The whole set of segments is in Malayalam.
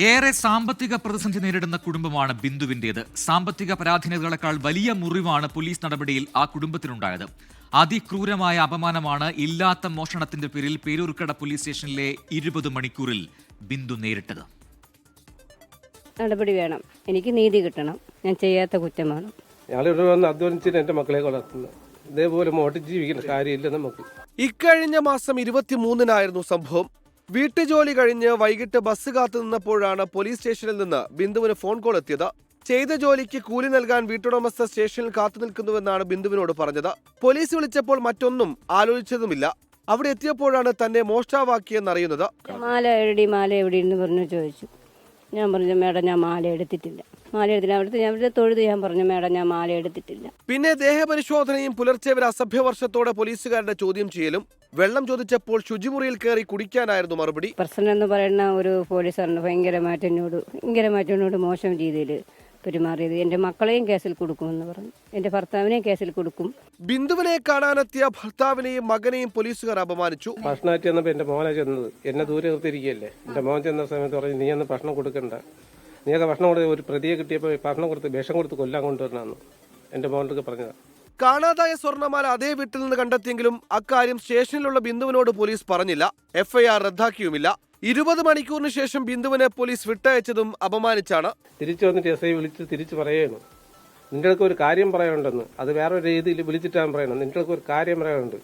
ഏറെ സാമ്പത്തിക പ്രതിസന്ധി നേരിടുന്ന കുടുംബമാണ് ബിന്ദുവിന്റേത്. സാമ്പത്തിക പരാധീനതകളെക്കാൾ വലിയ മുറിവാണ് പോലീസ് നടപടിയിൽ ആ കുടുംബത്തിനുണ്ടായത് അതിക്രൂരമായ അപമാനമാണ് ഇല്ലാത്ത മോഷണത്തിന്റെ പേരിൽ പേരൂർക്കട പോലീസ് സ്റ്റേഷനിലെ ഇരുപത് മണിക്കൂറിൽ ബിന്ദു നേരിട്ടത്. നടപടി വേണം. എനിക്ക് നീതി കിട്ടണം. ഞാൻ ചെയ്യാത്ത കുറ്റമാണ്. ഞങ്ങളിവിടെ വന്ന് അധ്വാനിച്ചിട്ട് എന്റെ മക്കളെ വളർത്തുന്നത്. ഇതേപോലെ മോട്ടി ജീവിക്കുന്ന കാര്യമില്ല നമുക്ക്. ഇക്കഴിഞ്ഞ മാസം ഇരുപത്തിമൂന്നിനായിരുന്നു സംഭവം. വീട്ടുജോലി കഴിഞ്ഞ് വൈകിട്ട് ബസ് കാത്തു നിന്നപ്പോഴാണ് പോലീസ് സ്റ്റേഷനിൽ നിന്ന് ബിന്ദുവിന് ഫോൺ കോൾ എത്തിയത്. ചെയ്ത ജോലിക്ക് കൂലി നൽകാൻ വീട്ടുടമസ്ഥ സ്റ്റേഷനിൽ കാത്തു നിൽക്കുന്നുവെന്നാണ് ബിന്ദുവിനോട് പറഞ്ഞത്. പോലീസ് വിളിച്ചപ്പോൾ മറ്റൊന്നും ആലോചിച്ചതുമില്ല. അവിടെ എത്തിയപ്പോഴാണ് തന്നെ മോഷ്ടാവാക്കിയെന്നറിയുന്നത്. മാല എവിടെ മാല എവിടെ എന്ന് പറഞ്ഞു ചോദിച്ചു. ഞാൻ പറഞ്ഞു മേഡം ഞാൻ മാല എടുത്തിട്ടില്ല. മാല എടുത്തില്ല അവിടുത്തെ ഞാൻ അവിടുത്തെ തൊഴുത് ഞാൻ പറഞ്ഞു മേഡം ഞാൻ മാല എടുത്തിട്ടില്ല പിന്നെ ദേഹപരിശോധനയും പുലർച്ചെ ഒരു അസഭ്യവർഷത്തോടെ പോലീസുകാരുടെ ചോദ്യം ചെയ്യലും വെള്ളം ചോദിച്ചപ്പോൾ ശുചിമുറിയിൽ കയറി കുടിക്കാനായിരുന്നു മറുപടി. പ്രശ്നം എന്ന് പറയുന്ന ഒരു പോലീസാണ് ഭയങ്കരമായിട്ട് എന്നോട് ഭയങ്കരമായിട്ട് എന്നോട് മോശം രീതിയിൽ പെരുമാറിയത്. എന്റെ മക്കളെയും കേസിൽ കൊടുക്കുമെന്ന് പറഞ്ഞു. എന്റെ ഭർത്താവിനെയും കേസിൽ കൊടുക്കും. ബിന്ദുവിനെ കാണാനെത്തിയ ഭർത്താവിനെയും മകനെയും പോലീസുകാർ അപമാനിച്ചു. ഭക്ഷണമായിട്ട് ചെന്നപ്പോൾ എന്റെ മോനെ ചെന്നത്. എന്നെ ദൂരെ നിർത്തിയിരിക്കുകയല്ലേ? എന്റെ മോൻ ചെന്ന സമയത്ത് പറഞ്ഞു നീ ഒന്ന് ഭക്ഷണം കൊടുക്കണ്ട. നീയൊക്കെ ഭക്ഷണം കൊടുത്ത് ഒരു പ്രതിയെ കിട്ടിയപ്പോൾ ഭക്ഷണം കൊടുത്ത് വിഷം കൊടുത്ത് കൊല്ലാൻ കൊണ്ടുവരണമെന്ന് എന്റെ മോനൊക്കെ പറഞ്ഞതാണ് കാണാതായ സ്വർണമാല അതേ വീട്ടിൽ നിന്ന് കണ്ടെത്തിയെങ്കിലും അക്കാര്യം സ്റ്റേഷനിലുള്ള ബിന്ദുവിനോട് പോലീസ് പറഞ്ഞില്ല. എഫ്ഐആർ റദ്ദാക്കിയുമില്ല. ഇരുപത് മണിക്കൂറിന് ശേഷം ബിന്ദുവിനെ പോലീസ് വിട്ടയച്ചതും അപമാനിച്ചാണ്. തിരിച്ചു വന്നിട്ട് എസ് ഐ വിളിച്ച് തിരിച്ച് പറയുന്നു. നിന്റെ അടുക്ക് ഒരു കാര്യം പറയാനുണ്ടെന്ന്. അത് വേറെ ഒരു രീതിയിൽ വിളിച്ചിട്ടാണ് പറയണം നിന്റെ അടുക്ക് ഒരു കാര്യം പറയാനുണ്ട്.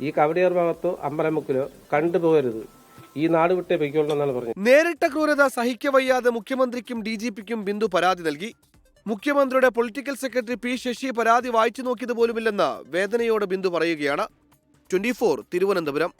ഈ കവടിയാർ ഭാഗത്തോ അമ്പലമുക്കിലോ കണ്ടുപോകരുത്. ഈ നാട് വിട്ടേ പൊയ്ക്കോളണം എന്നാണ് പറഞ്ഞത്. നേരിട്ട ക്രൂരത സഹിക്കവയ്യാതെ മുഖ്യമന്ത്രിക്കും ഡി ജി പിക്കും ബിന്ദു പരാതി നൽകി. മുഖ്യമന്ത്രിയുടെ പൊളിറ്റിക്കൽ സെക്രട്ടറി പി ശശി പരാതി വായിച്ചു നോക്കിയത് പോലുമില്ലെന്ന് വേദനയോടെ ബിന്ദു പറയുകയാണ്. ട്വന്റി തിരുവനന്തപുരം.